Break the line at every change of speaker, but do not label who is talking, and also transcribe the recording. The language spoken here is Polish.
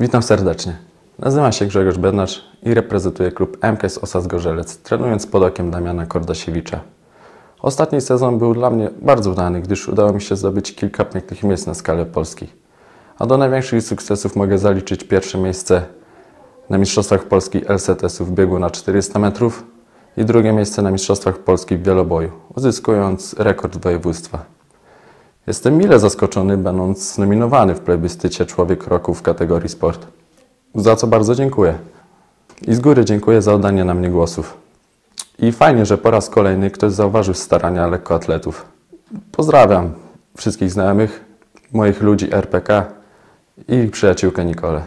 Witam serdecznie. Nazywam się Grzegorz Bednarz i reprezentuję klub MKS Osas Gorzelec, trenując pod okiem Damiana Kordasiewicza. Ostatni sezon był dla mnie bardzo udany, gdyż udało mi się zdobyć kilka pięknych miejsc na skalę Polski. A do największych sukcesów mogę zaliczyć pierwsze miejsce na Mistrzostwach Polski LZS-u w biegu na 400 metrów i drugie miejsce na Mistrzostwach Polski w wieloboju, uzyskując rekord województwa. Jestem mile zaskoczony, będąc nominowany w plebiscycie Człowiek Roku w kategorii sport. Za co bardzo dziękuję. I z góry dziękuję za oddanie na mnie głosów. I fajnie, że po raz kolejny ktoś zauważył starania lekkoatletów. Pozdrawiam wszystkich znajomych, moich ludzi RPK i ich przyjaciółkę Nikolę.